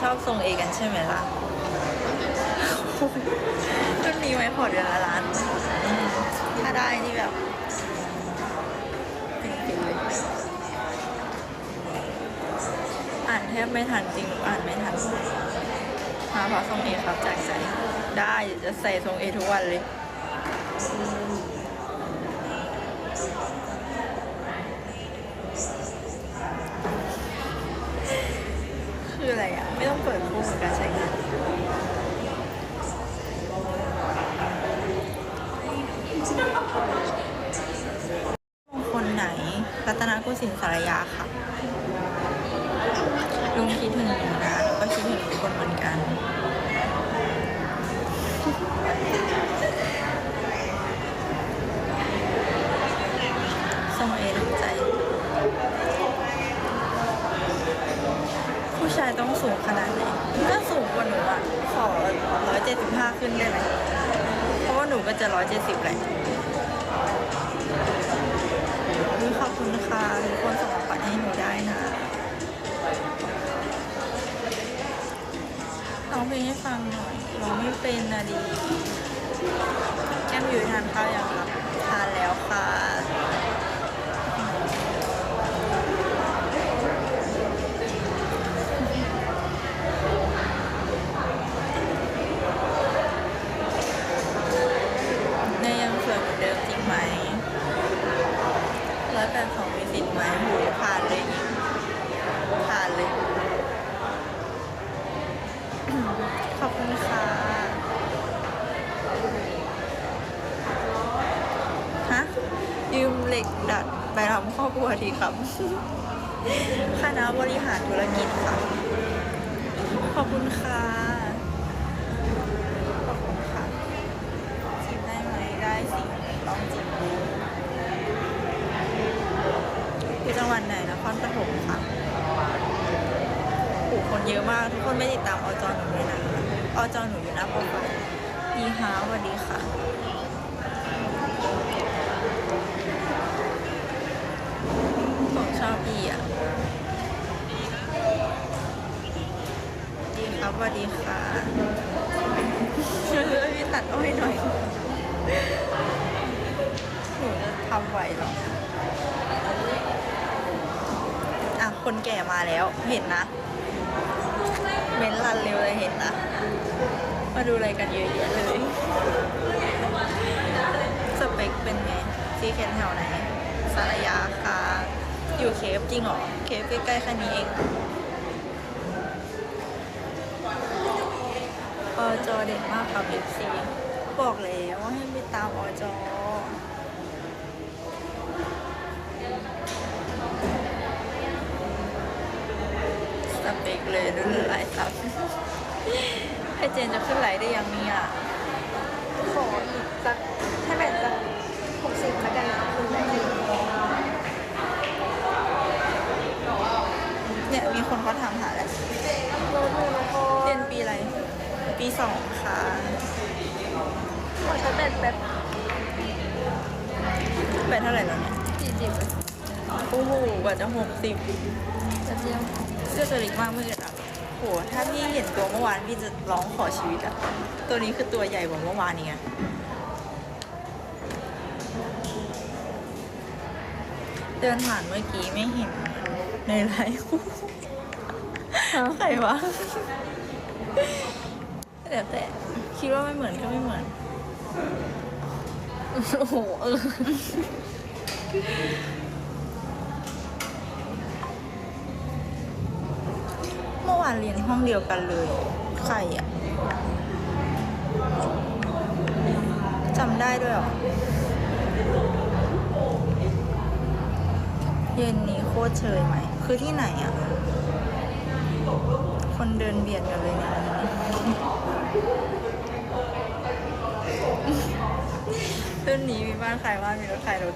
ชอบทรงเอกันใช่ไหมล่ะรุ่นนี้ไหมพอเดือนละล้าน ถ้าได้นี่แบบฟินๆเลยอ่านแทบไม่ทันจริงหนูอ่านไม่ทันมาเพราะทรงเอครับจากใจ ได้จะใส่ทรงเอทุกวันเลย คืออะไรอะ ไม่ต้องเปิดคู่กับการใช้งาน คนไหน รัตน โกสินทร์สารยาค่ะลุงคิดถึงหนูนะก็คิดถึงทุกคนเหมือนกันส่งเอถูกใจ ผู้ชายต้องสูงขนาดไหนถ้าสูงกว่าหนูอะ ขอร้อยเจ็ดสิบห้าขึ้นได้ไหมเพราะว่าหนูก็จะร้อยเจ็ดสิบแหละ ยขอบคุณค่ะทุกคนส่งของขวัญให้หนูได้นะร้องเพลงให้ฟังหน่อยร้องไม่เป็นนะดี แก้มอยู่ทานข้าวยังครับทานแล้วค่ะ เนยยังสวยเหมือนเดิมจริงไหมร้อยแปดสองมีสิทธิ์ไหมโหผ่านเลยนี่ผ่านเลย ขอบคุณค่ะ ฮะ ยืม เหล็กดัดไปทำครอบครัวทีครับ คณะบริหารธุรกิจค่ะ ขอบคุณค่ะขอบคุณค่ะชิมได้ไหมได้สิลองจิมดูอยู่จังหวัดไหนนะครปฐมค่ะโอ้คนเยอะมาก ทุกคนไม่ติดตามอจอหนูด้วยนะอจอหนูอยู่หน้าโปรไฟล์ดีฮะสวัสดีค่ะ ผม ชอบพี่อะดีครับสวัสดีค่ะช่วยพี่ตัดอ้อยหน่อยหนูจะทำไหวเหรออะ คนแก่มาแล้วเห็นนะเม้นรันเร็วเลยเห็นนะ มาดูอะไรกันเยอะแยะเลย สเปคเป็นไงซีเคนแถวไหนสารยาค่ะ อยู่เคฟจริงเหรอ เคฟใกล้ๆแค่นี้เองอจอเด่นมากครับ FC บอกแล้วว่าให้ไปตามอจอสเปกเลยดูหลายซับไอเจนจะขึ้นไหลได้ยังเนี่ย ขออีกสักให้แบบสักหกสิบแล้วกันนะคุณได้หนึ่ง เนี่ยมีคนเขาถามหาแล้ว โน้ตมือแล้วก็ เรียนปีอะไร ปีสองค่ะขอใช้แบตแบบไปเท่าไหร่แล้วเนี่ยสี่สิบโอ้โหกว่าจะหกสิบจะเจียวเสื้อตัวเล็กมากไม่เกิดอะโหถ้าพี่เห็นตัวเมื่อวานพี่จะร้องขอชีวิตอะตัวนี้คือตัวใหญ่กว่าเมื่อวานนี่ไงเดินผ่านเมื่อกี้ไม่เห็นในไลฟ์ใครวะ แต่แต่คิดว่าไม่เหมือนก็ไม่เหมือน โอ้โหเออเมื่อวานเรียนห้องเดียวกันเลย ใครอะจำได้ด้วยหรอ เย็นนี้โคตรเชยไหม คือที่ไหนอะคนเดินเบียดกันเลยเนี่ย รุ่นนี้มีบ้านใครว่านมีรถใครรถ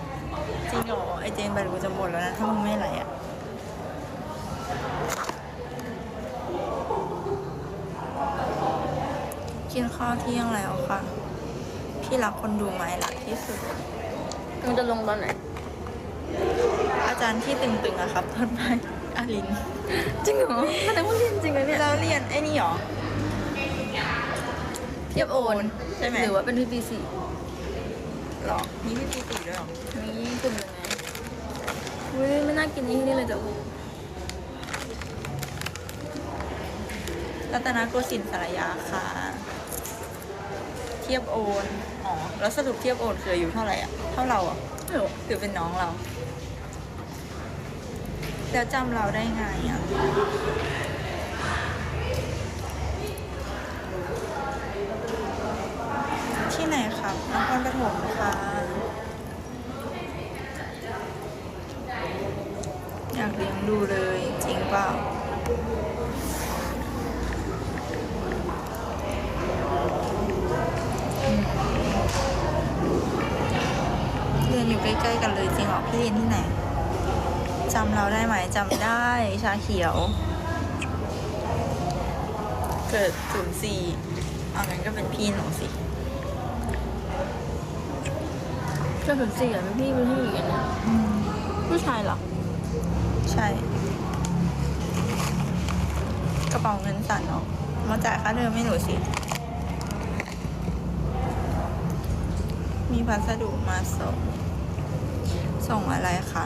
จริงเหรอไอเจนแบตกูจะหมดแล้วนะ ถ้ามึงไม่ไหลอะกินข้าวเที่ยงแล้วค่ะ พี่รักคนดูไหมรักที่สุดมันจะลงตอนไหน อาจารย์ที่ตึงๆอะครับต้นไม้อาริน จริงเหรอแสดงว่าเรียนจริงเลยเนี่ยเราเรียนไอ้นี่หรอเทียบโอนใช่ไหม หรือว่าเป็นที่ปีสี่หรอมีวิธีตีด้วยหรอนี่กลุ่มยังไงอุ้ยไม่น่ากินนี่นี่เลยแต่ว่ารัตนโกสินทร์สารยาค่ะ เทียบโอน อ๋อ แล้วสรุปเทียบโอนคืออายุเท่าไหร่อะ เท่าเราอะ ไม่รู้หรือเป็นน้องเรา แล้วจำเราได้ไงอะ ที่ไห นครับนครปฐมค่ะ อยากเลี้ยงดูเลย จริงเปล่าเรียนอยู่ใกล้ๆกันเลยจริงเหรอพี่เรียนที่ไหนจำเราได้ไหมจำได้ชาเขียว เกิดศูนย์สี่เอางั้นก็เป็นพี่หนูสิ เพื่อนสี่อะเป็นพี่เป็นพี่อีกอันนะผู้ชายเหรอ ใช่ กระเป๋าเงินสั่นเนาะมาจ่ายค่าเทอมให้หนูสิ มีพัสดุมาส่ง ส่งอะไรคะ